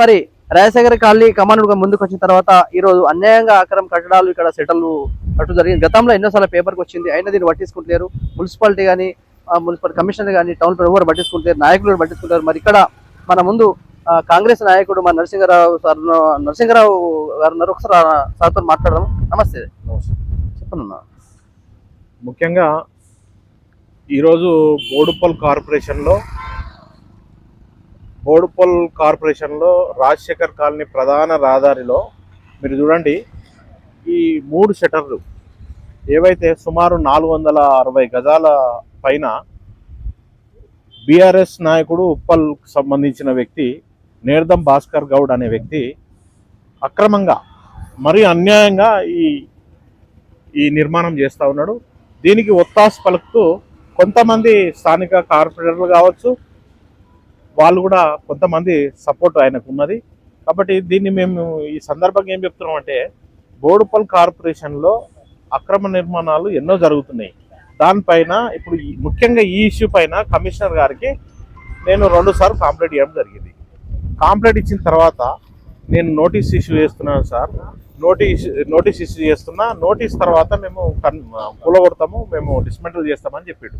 మరి Rajasekhara colony command ముందుకు వచ్చిన తర్వాత ఈ రోజు అన్యాయంగా ఆక్రమ కట్టడాలు ఇక్కడ సెటల్లు కట్టు జరిగింది. గతంలో ఎన్నోసార్లు పేపర్కి వచ్చింది. అయినా దీన్ని పట్టించుకుంటలేరు. మున్సిపాలిటీ కానీ మున్సిపల్ కమిషనర్ కానీ టౌన్ ఎవరు పట్టించుకుంటారు నాయకులు పట్టించుకుంటారు మరి ఇక్కడ మన ముందు కాంగ్రెస్ నాయకుడు మన నరసింహరావు సార్ నరసింహరావు గారు ఉన్నారు. ఒకసారి సార్తో మాట్లాడదాం. నమస్తే. చెప్పండి. ముఖ్యంగా ఈరోజు బోడుపల్ కార్పొరేషన్లో బోడుపల్ కార్పొరేషన్లో రాజశేఖర్ కాలనీ ప్రధాన రహదారిలో మీరు చూడండి ఈ మూడు షటర్లు ఏవైతే సుమారు నాలుగు వందల అరవై గజాల పైన బీఆర్ఎస్ నాయకుడు ఉప్పల్ సంబంధించిన వ్యక్తి నేర్దం భాస్కర్ గౌడ్ అనే వ్యక్తి అక్రమంగా మరి అన్యాయంగా ఈ ఈ నిర్మాణం చేస్తూ ఉన్నాడు. దీనికి ఒత్తాసు పలుకుతూ కొంతమంది స్థానిక కార్పొరేటర్లు కావచ్చు వాళ్ళు కూడా కొంతమంది సపోర్ట్ ఆయనకు ఉన్నది. కాబట్టి దీన్ని మేము ఈ సందర్భంగా ఏం చెప్తున్నాం అంటే బోడుపల్ కార్పొరేషన్లో అక్రమ నిర్మాణాలు ఎన్నో జరుగుతున్నాయి. దానిపైన ఇప్పుడు ఈ- ముఖ్యంగా ఈ ఇష్యూ పైన కమిషనర్ గారికి నేను రెండు సార్లు ఇవ్వడం జరిగింది. కాంప్లైంట్ ఇచ్చిన తర్వాత నేను నోటీస్ ఇష్యూ చేస్తున్నాను సార్. నోటీస్ నోటీస్ ఇష్యూ చేస్తున్నా నోటీస్ తర్వాత మేము కన్ కూలగొడతాము మేము డిస్మెంటల్ చేస్తామని చెప్పాడు.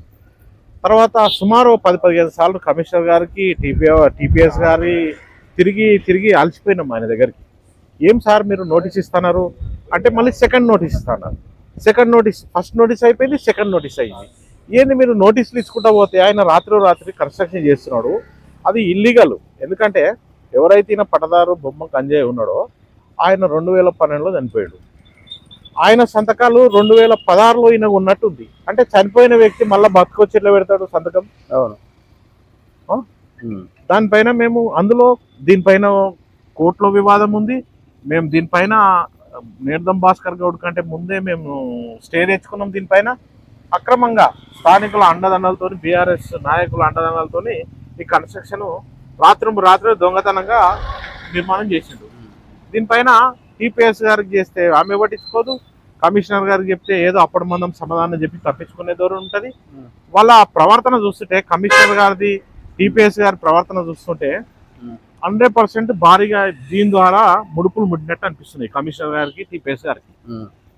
తర్వాత సుమారు పది పదిహేను సార్లు కమిషనర్ గారికి టీపీ టీపీఎస్ గారి తిరిగి తిరిగి అలసిపోయినాం ఆయన దగ్గరికి. ఏం సార్ మీరు నోటీస్ ఇస్తున్నారు? అంటే మళ్ళీ సెకండ్ నోటీస్ ఇస్తున్నారు. సెకండ్ నోటీస్ ఫస్ట్ నోటీస్ అయిపోయింది సెకండ్ నోటీస్ అయింది. ఏంది మీరు నోటీసులు ఇచ్చుకుంటా పోతే ఆయన రాత్రి రాత్రి కన్స్ట్రక్షన్ చేస్తున్నాడు. అది ఇల్లీగల్. ఎందుకంటే ఎవరైతే పట్టదారు బొమ్మ కంజాయ్ ఉన్నాడో ఆయన రెండు వేల పన్నెండులో చనిపోయాడు. ఆయన సంతకాలు రెండు వేల పదహారులో ఈయన ఉన్నట్టుంది. అంటే చనిపోయిన వ్యక్తి మళ్ళీ బతుకొచ్చి ఎట్లా పెడతాడు సంతకం? అవును. దానిపైన మేము అందులో దీనిపైన కోర్టులో వివాదం ఉంది. మేము దీనిపైన నేర్దం భాస్కర్ గౌడ్ కంటే ముందే మేము స్టే తెచ్చుకున్నాం దీనిపైన. అక్రమంగా స్థానికుల అండదండలతో బీఆర్ఎస్ నాయకుల అండదండలతో ఈ కన్స్ట్రక్షన్ రాత్రి రాత్రి దొంగతనంగా నిర్మాణం చేసిండు. దీనిపైన టీపీఎస్ గారికి చేస్తే ఆమె పట్టించుకోదు కమిషనర్ గారికి చెప్తే ఏదో అప్పటి మందం సమాధానం చెప్పి తప్పించుకునే దూరం ఉంటుంది. వాళ్ళ ప్రవర్తన చూస్తుంటే కమిషనర్ గారిది టీపీఎస్ గారి ప్రవర్తన చూస్తుంటే. హండ్రెడ్ పర్సెంట్ భారీగా దీని ద్వారా ముడుపులు ముట్టినట్టు అనిపిస్తుంది కమిషనర్ గారికి టీపీఎస్ గారికి.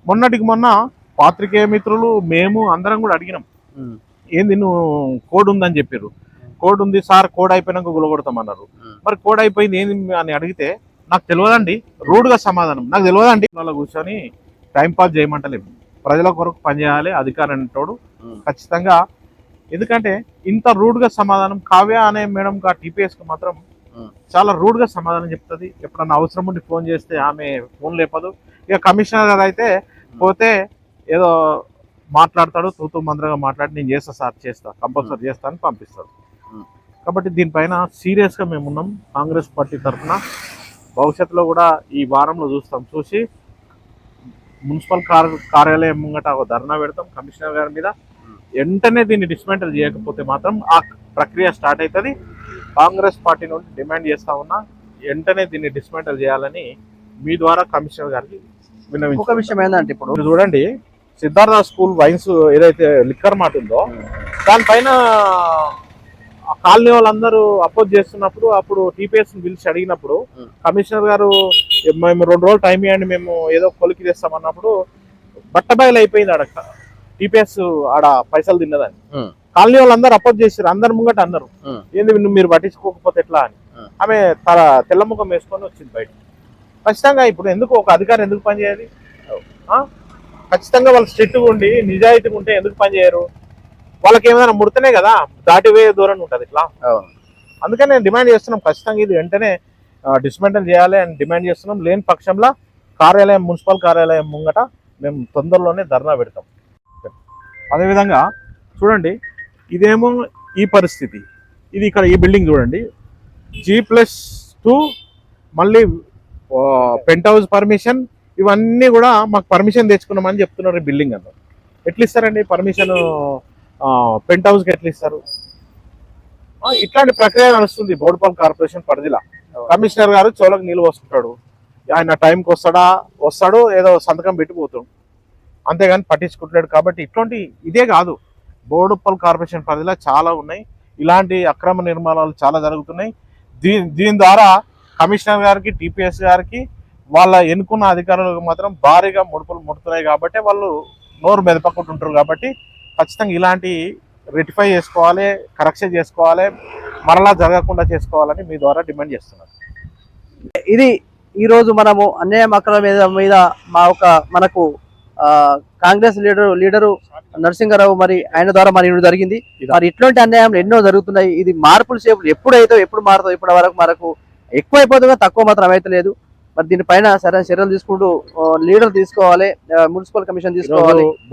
మొన్నటికి మొన్న పాత్రికేయ మిత్రులు మేము అందరం కూడా అడిగినాం. ఏంది నువ్వు కోడ్ ఉందని చెప్పారు కోడ్ ఉంది సార్ కోడ్ అయిపోయినాక గులగొడతామన్నారు. మరి కోడ్ అయిపోయింది ఏంది అని అడిగితే నాకు తెలియదండి రూడ్గా సమాధానం. నాకు తెలియదండి వాళ్ళ కూర్చొని టైం పాస్ చేయమంటలేము. ప్రజల కొరకు పనిచేయాలి అధికారం ఉమ్. ఖచ్చితంగా. ఎందుకంటే ఇంత రూడ్గా సమాధానం కావ్య అనే మేడం గా టీపీఎస్కి మాత్రం. చాలా రూడ్గా సమాధానం చెప్తుంది. ఎప్పుడన్నా అవసరం ఉండి ఫోన్ చేస్తే ఆమె ఫోన్ లేపదు. ఇక కమిషనర్ గారు అయితే పోతే ఏదో మాట్లాడతాడు తూతూ మంత్రంగా మాట్లాడి నేను చేస్తా సార్ చేస్తా కంపల్సరీ చేస్తా అని పంపిస్తాడు. కాబట్టి దీనిపైన సీరియస్గా మేము ఉన్నాం కాంగ్రెస్ పార్టీ తరఫున భవిష్యత్తులో కూడా ఈ వారంలో చూస్తాం. చూసి మున్సిపల్ కార్ కార్యాలయం ముంగట ఒక ధర్నా పెడతాం కమిషనర్ గారి మీద. వెంటనే దీన్ని డిస్మెంటల్ చేయకపోతే మాత్రం ఆ ప్రక్రియ స్టార్ట్ అవుతుంది కాంగ్రెస్ పార్టీ నుండి డిమాండ్ చేస్తా ఉన్నా వెంటనే దీన్ని డిస్మెంటల్ చేయాలని మీ ద్వారా కమిషనర్ గారికి ఇంకొక విన్నవించుకుంటున్నాం. విషయం ఏంటంటే ఇప్పుడు చూడండి సిద్ధార్థ స్కూల్ వైన్స్ ఏదైతే లిక్కర్ మాట ఉందో దానిపైన కాలనీ వాళ్ళందరూ అపోజ్ చేస్తున్నప్పుడు అప్పుడు టీపీఎస్ పిలిచి అడిగినప్పుడు. కమిషనర్ గారు మేము రెండు రోజులు టైం ఇవ్వండి మేము ఏదో కొలికి తెస్తామన్నప్పుడు బట్టబయలు అయిపోయింది ఆడ టీపీఎస్ ఆడ పైసలు తిన్నదని. కాలనీ వాళ్ళందరూ అపోజ్ చేశారు అందరు ముంగట అన్నారు Hmm. ఏంది నువ్వు మీరు పట్టించుకోకపోతే ఎట్లా అని. ఆమె తల తెల్లముఖం వేసుకొని వచ్చింది బయట ఖచ్చితంగా ఇప్పుడు ఎందుకు ఒక అధికారి ఎందుకు పనిచేయాలి ఆ? ఖచ్చితంగా వాళ్ళు స్ట్రిక్ట్గా ఉండి నిజాయితీగా ఉంటే ఎందుకు పనిచేయరు వాళ్ళకి ఏమైనా ముడితేనే కదా దాటిపోయే దూరం ఉంటుంది ఇట్లా. అందుకని నేను డిమాండ్ చేస్తున్నాం ఖచ్చితంగా ఇది వెంటనే డిస్మెంటల్ చేయాలి అని డిమాండ్ చేస్తున్నాం. లేని పక్షంలో కార్యాలయం మున్సిపల్ కార్యాలయం ముంగట మేము తొందరలోనే ధర్నా పెడతాం. అదేవిధంగా చూడండి ఇదేమో ఈ పరిస్థితి. ఇది ఇక్కడ ఈ బిల్డింగ్ చూడండి. జీ ప్లస్ టూ మళ్ళీ పెంట్ హౌస్ పర్మిషన్ ఇవన్నీ కూడా మాకు పర్మిషన్ తెచ్చుకున్నామని చెప్తున్నారు ఈ బిల్డింగ్ అన్న ఎట్లా ఇస్తారండి పర్మిషన్ పెంట్ హౌస్కి ఎట్లా ఇస్తారు? ఇట్లాంటి ప్రక్రియ నడుస్తుంది బోర్డుపల్ కార్పొరేషన్ పరిధిలో. కమిషనర్ గారు చోలకు నీళ్ళు పోసుకుంటాడు. ఆయన టైంకి వస్తాడా? వస్తాడు ఏదో సంతకం పెట్టిపోతాడు అంతేగాని పట్టించుకుంటున్నాడు కాబట్టి ఇట్లాంటి ఇదే కాదు. బోర్డుపల్ కార్పొరేషన్ పరిధిలో చాలా ఉన్నాయి. ఇలాంటి అక్రమ నిర్మాణాలు చాలా జరుగుతున్నాయి. దీని దీని ద్వారా కమిషనర్ గారికి టీపీఎస్ గారికి వాళ్ళ ఎన్నుకున్న అధికారులకు మాత్రం భారీగా ముడుపులు ముడుతున్నాయి కాబట్టి వాళ్ళు నోరు మెదపకుంటుంటారు కాబట్టి ఖచ్చితంగా ఇలాంటి రెటిఫై చేసుకోవాలి కరెక్షన్ చేసుకోవాలి మరలా జరగకుండా చేసుకోవాలని మీ ద్వారా డిమాండ్ చేస్తున్నారు. ఇది ఈ రోజు మనము అన్యాయం అక్రమం మీద మీద మా ఒక మనకు కాంగ్రెస్ లీడర్ లీడరు నరసింహారావు మరి ఆయన ద్వారా మరి జరిగింది. మరి ఇట్లాంటి అన్యాయం ఎన్నో జరుగుతున్నాయి. ఇది మార్పులు సేపులు ఎప్పుడైతే ఎప్పుడు మారుతావు ఇప్పటి వరకు మనకు ఎక్కువ అయిపోతుందో తక్కువ మాత్రం లేదు. మరి దీనిపైన సరైన చర్యలు తీసుకుంటూ లీడర్ తీసుకోవాలి మున్సిపల్ కమిషన్ తీసుకోవాలి. ఈరోజు